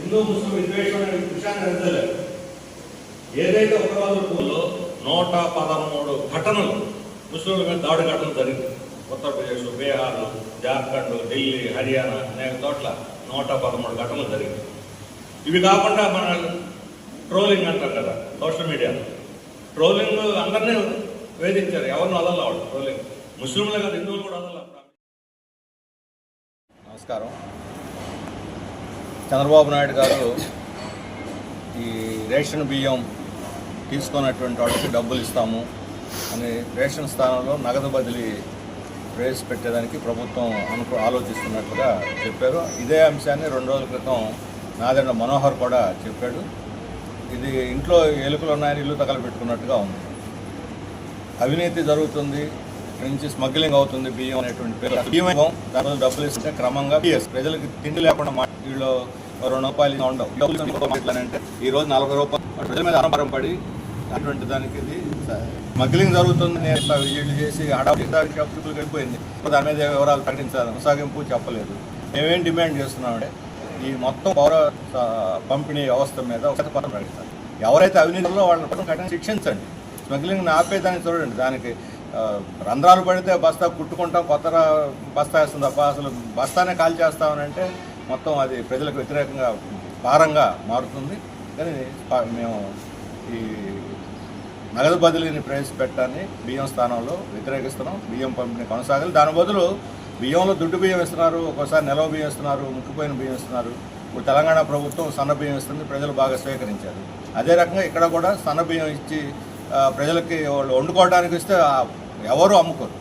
హిందూ ముస్లిం విద్వేషం అనే విషయాన్ని ఎత్తలేదు ఏదైతే ఉగ్రవాదులు నూట పదమూడు ఘటనలు ముస్లింల మీద దాడి ఘటనలు జరిగింది. ఉత్తరప్రదేశ్ బీహార్ జార్ఖండ్ ఢిల్లీ హర్యానా అనేక చోట్ల నూట పదమూడు ఘటనలు జరిగింది. ఇవి కాకుండా మన ట్రోలింగ్ అంటారు కదా సోషల్ మీడియా. ట్రోలింగ్ అందరినీ వేధించారు. ఎవరిని వదల ట్రోలింగ్. ముస్లింలే కదా హిందువులు కూడా వదల నమస్కారం. చంద్రబాబు నాయుడు గారు ఈ రేషన్ బియ్యం తీసుకున్నటువంటి వాళ్ళకి డబ్బులు ఇస్తాము అని రేషన్ స్థానంలో నగదు బదిలీ ప్రవేశపెట్టేదానికి ప్రభుత్వం అనుకు ఆలోచిస్తున్నట్టుగా చెప్పారు. ఇదే అంశాన్ని రెండు రోజుల క్రితం నాదెండ మనోహర్ కూడా చెప్పాడు. ఇది ఇంట్లో ఎలుకలు ఉన్నాయని ఇల్లు తగలబెట్టుకున్నట్టుగా ఉంది. అవినీతి జరుగుతుంది. నుంచి స్మగ్లింగ్ అవుతుంది బియ్యం అనేటువంటి పేరు. బియ్యం దాని డబ్బులు ఇస్తే క్రమంగా బిఎస్ ప్రజలకి తిండి లేకుండా మా వీళ్ళు రెండు రూపాయలు ఉండవు. డబ్బులు అంటే ఈ రోజు నలభై రూపాయలు. ప్రజల మీద ఆరంభం పడి అటువంటి దానికి ఇది స్మగ్లింగ్ జరుగుతుంది. నేను ఇట్లా చేసి హడావిడి షాపులకు వెళ్ళిపోయింది. దాని మీద వివరాలు ప్రకటించాలి. కొనసాగింపు చెప్పలేదు. మేమేం డిమాండ్ చేస్తున్నామంటే ఈ మొత్తం పౌర పంపిణీ వ్యవస్థ మీద ఒక పత్రం ప్రకటించాలి ఎవరైతే అవినీతిలో వాళ్ళని కఠిన శిక్షించండి. స్మగ్లింగ్ ఆపేదాన్ని చూడండి. దానికి రంధ్రాలు పడితే బస్తా కుట్టుకుంటాం కొత్త బస్తా వేస్తుంది తప్ప అసలు బస్తానే కాల్ చేస్తామనంటే మొత్తం అది ప్రజలకు వ్యతిరేకంగా భారంగా మారుతుంది. కానీ మేము ఈ నగదు బదిలీని ప్రవేశపెట్టాన్ని బియ్యం స్థానంలో వ్యతిరేకిస్తున్నాం. బియ్యం పంపిణీ కొనసాగాలి. దాని బదులు బియ్యంలో దుడ్డు బియ్యం ఇస్తున్నారు ఒక్కోసారి నిలవ బియ్యం ఇస్తున్నారు ముక్కిపోయిన బియ్యం ఇస్తున్నారు ఇప్పుడు తెలంగాణ ప్రభుత్వం సన్న బియ్యం ఇస్తుంది ప్రజలు బాగా స్వీకరించారు. అదే రకంగా ఇక్కడ కూడా సన్న బియ్యం ఇచ్చి ప్రజలకి వాళ్ళు వండుకోవడానికి ఇస్తే ఎవరు అమ్ముకోరు.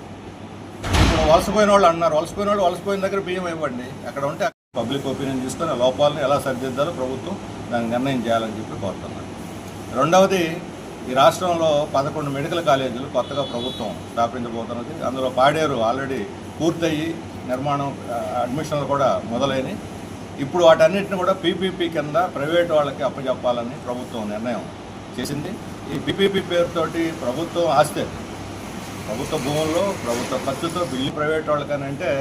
ఇప్పుడు వలసపోయిన వాళ్ళు అన్నారు వలసపోయిన వాళ్ళు వలసపోయిన దగ్గర బియ్యం ఇవ్వండి. అక్కడ ఉంటే పబ్లిక్ ఒపీనియన్ తీసుకొని ఆ లోపాలను ఎలా సరిదిద్దాలో ప్రభుత్వం దాన్ని నిర్ణయం చేయాలని చెప్పి కోరుతున్నాను. రెండవది ఈ రాష్ట్రంలో పదకొండు మెడికల్ కాలేజీలు కొత్తగా ప్రభుత్వం స్థాపించబోతున్నది. అందులో పాడేరు ఆల్రెడీ పూర్తయ్యి నిర్మాణం అడ్మిషన్లు కూడా మొదలైనవి ఇప్పుడు వాటన్నిటిని కూడా పీపీపీ కింద ప్రైవేట్ వాళ్ళకి అప్పచెప్పాలని ప్రభుత్వం నిర్ణయం చేసింది. ఈ పీపీపీ పేరుతోటి ప్రభుత్వం ఆస్తే ప్రభుత్వ భూముల్లో ప్రభుత్వ ఖర్చుతో బిల్లు ప్రైవేట్ వాళ్ళకనంటే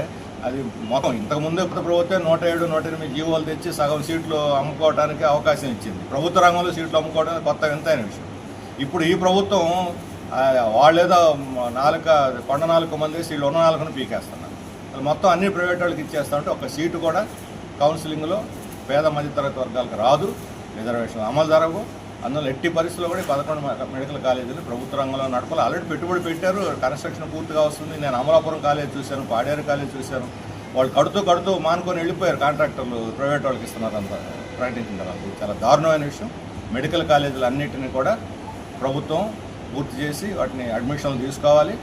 అది మొత్తం ఇంతకుముందు ప్రభుత్వం నూట ఏడు నూట ఎనిమిది జీవోలు తెచ్చి సగం సీట్లు అమ్ముకోవడానికి అవకాశం ఇచ్చింది. ప్రభుత్వ రంగంలో సీట్లు అమ్ముకోవడం కొత్త వింతైన విషయం. ఇప్పుడు ఈ ప్రభుత్వం వాళ్ళేదో నాలుక కొండ నాలుగు మంది సీట్లు ఉన్న నాలుగును పీకేస్తున్నారు. మొత్తం అన్ని ప్రైవేట్ వాళ్ళకి ఇచ్చేస్తా ఉంటే ఒక సీటు కూడా కౌన్సిలింగ్లో పేద మధ్యతరగతి వర్గాలకు రాదు. రిజర్వేషన్ అమలు జరగవు. అందులో ఎట్టి పరిస్థితుల్లో కూడా పదకొండు మెడికల్ కాలేజీలు ప్రభుత్వ రంగంలో నడపాలి. ఆల్రెడీ పెట్టుబడి పెట్టారు కన్స్ట్రక్షన్ పూర్తిగా వస్తుంది. నేను అమలాపురం కాలేజ్ చూశాను పాడేరు కాలేజ్ చూశాను. వాళ్ళు కడుతూ కడుతూ మానుకొని వెళ్ళిపోయారు కాంట్రాక్టర్లు ప్రైవేట్ వాళ్ళకి ఇస్తున్నారు అంత ప్రకటించిన తర్వాత. చాలా దారుణమైన విషయం. మెడికల్ కాలేజీలు అన్నింటినీ కూడా ప్రభుత్వం పూర్తి చేసి వాటిని అడ్మిషన్లు తీసుకోవాలి.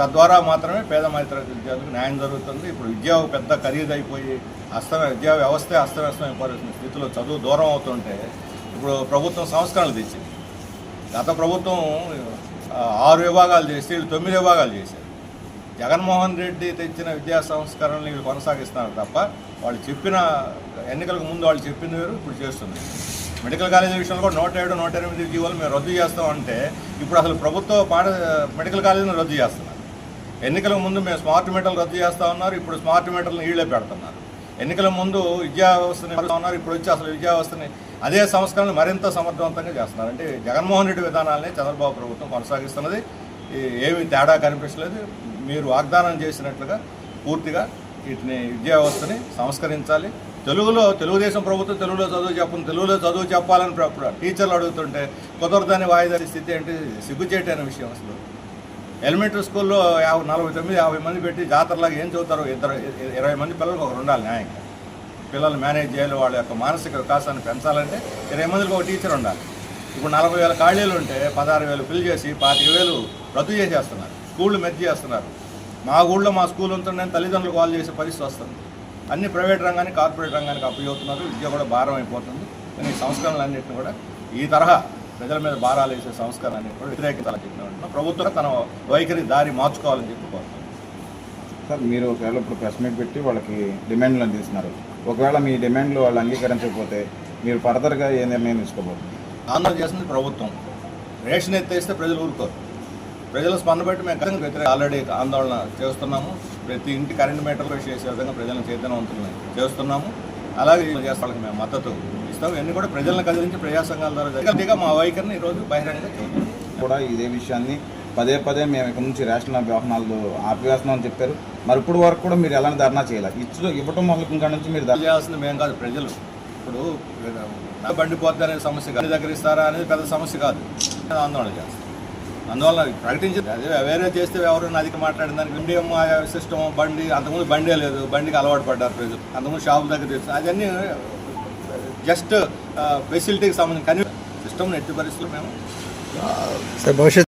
తద్వారా మాత్రమే పేద మధ్యతరగతి విద్యార్థులకు న్యాయం జరుగుతుంది. ఇప్పుడు విద్య పెద్ద ఖరీదైపోయి అస్తమ విద్యా వ్యవస్థే అస్తవ్యస్తమైపోతున్న స్థితిలో చదువు దూరం అవుతుంటే ఇప్పుడు ప్రభుత్వం సంస్కరణలు తెచ్చింది. గత ప్రభుత్వం ఆరు విభాగాలు చేసి వీళ్ళు తొమ్మిది విభాగాలు చేశారు. జగన్మోహన్ రెడ్డి తెచ్చిన విద్యా సంస్కరణలు వీళ్ళు కొనసాగిస్తున్నారు తప్ప వాళ్ళు చెప్పిన ఎన్నికలకు ముందు వాళ్ళు చెప్పింది వేరు ఇప్పుడు చేస్తుంది మెడికల్ కాలేజీ విషయంలో కూడా నూట ఏడు నూట ఎనిమిది జీవోలు మేము రద్దు చేస్తామంటే ఇప్పుడు అసలు ప్రభుత్వ పాఠ మెడికల్ కాలేజీని రద్దు చేస్తున్నారు. ఎన్నికల ముందు మేము స్మార్ట్ మీటర్లు రద్దు చేస్తా ఉన్నారు ఇప్పుడు స్మార్ట్ మీటర్లను వీళ్ళే పెడుతున్నారు. ఎన్నికల ముందు విద్యా వ్యవస్థని ఉన్నారు ఇప్పుడు వచ్చి అసలు విద్యా వ్యవస్థని అదే సంస్కరణలు మరింత సమర్థవంతంగా చేస్తున్నారు. అంటే జగన్మోహన్ రెడ్డి విధానాలనే చంద్రబాబు ప్రభుత్వం కొనసాగిస్తున్నది. ఏమి తేడా కనిపించలేదు. మీరు వాగ్దానం చేసినట్లుగా పూర్తిగా వీటిని విద్యా వ్యవస్థని సంస్కరించాలి. తెలుగులో తెలుగుదేశం ప్రభుత్వం తెలుగులో చదువు చెప్పను తెలుగులో చదువు చెప్పాలని టీచర్లు అడుగుతుంటే కుదరదని వాయిదా స్థితి అంటే సిగ్గుచేటైన విషయం అసలు. ఎలిమెంటరీ స్కూల్లో యాభై నలభై తొమ్మిది యాభై మంది పెట్టి జాతరలాగా ఏం చదువుతారు ఇద్దరు ఇరవై మంది పిల్లలకు ఒకరు ఉండాలి న్యాయంగా పిల్లలు మేనేజ్ చేయాలి వాళ్ళ యొక్క మానసిక వికాసాన్ని పెంచాలంటే ఇరవై మందికి ఒక టీచర్ ఉండాలి. ఇప్పుడు నలభై వేల ఖాళీలు ఉంటే పదహారు వేలు ఫిల్ చేసి పాతిక వేలు రద్దు చేసేస్తున్నారు. స్కూళ్ళు మెర్జ్ చేస్తున్నారు. మా ఊళ్ళో మా స్కూల్ ఉంటుందని తల్లిదండ్రులు కాల్ చేసే పరిస్థితి వస్తుంది. అన్ని ప్రైవేట్ రంగానికి కార్పొరేట్ రంగానికి అప్పచెబుతున్నారు విద్య కూడా భారం అయిపోతుంది. కానీ సంస్కరణలు సంస్కరణలన్నింటినీ కూడా ఈ తరహా ప్రజల మీద భారాలు వేసే సంస్కరణ కూడా వ్యతిరేకించాలని చెప్పిన. ప్రభుత్వం తన వైఖరి దారి మార్చుకోవాలని చెప్పి కోరుతున్నాం సార్ మీరు ఒకవేళ ఇప్పుడు ప్రెస్ మీట్ పెట్టి వాళ్ళకి డిమాండ్లు అందిస్తున్నారు. ఒకవేళ మీ డిమాండ్లు వాళ్ళు అంగీకరించకపోతే మీరు ఫర్దర్గా ఏ నిర్ణయం తీసుకోబోతున్నారు? ఆందోళన చేస్తుంది ప్రభుత్వం. రేషన్ ఎత్తేస్తే ప్రజలు ఊరుకోరు. ప్రజల స్పందన బట్టి మేము ఖచ్చితంగా వ్యతిరేక ఆల్రెడీ ఆందోళన చేస్తున్నాము. ప్రతి ఇంటి కరెంట్ మీటర్లు చేసే విధంగా ప్రజలను చైతన్యవంతులను చేస్తున్నాము. అలాగే చేసే వాళ్ళకి మేము మద్దతు ఇస్తాం ఇవన్నీ కూడా ప్రజలను కదిలించి ప్రజా సంఘాల ద్వారా మా వైఖరిని ఈరోజు బహిరంగ చెబుతాం కూడా ఇదే విషయాన్ని పదే పదే మేము ఇక్కడ నుంచి రేషన్ వ్యవహారాలు ఆపివేస్తున్నాం అని చెప్పారు. మరి ఇప్పుడు వరకు కూడా మీరు ఎలాంటి ధర్నా చేయాలి? ఇచ్చు ఇవ్వటం మొదలు ఇంకా నుంచి మీరు ధర్నా చేయాల్సింది మేము కాదు ప్రజలు. ఇప్పుడు బండి పోద్ది సమస్య కాదు. దగ్గర ఇస్తారా అనేది పెద్ద సమస్య కాదు. ఆందోళన చేస్తాం. అందువల్ల ప్రకటించింది. అదే వేరే చేస్తే ఎవరు అధిక మాట్లాడిన దానికి ఇండియం సిస్టమ్ బండి అంతకుముందు బండే లేదు. బండికి అలవాటు పడ్డారు ప్రజలు. అంతకుముందు షాపు దగ్గర తెచ్చు అవన్నీ జస్ట్ ఫెసిలిటీకి సంబంధించి. కానీ సిస్టమ్ ఎట్టి పరిస్థితులు మేము సార్ భవిష్యత్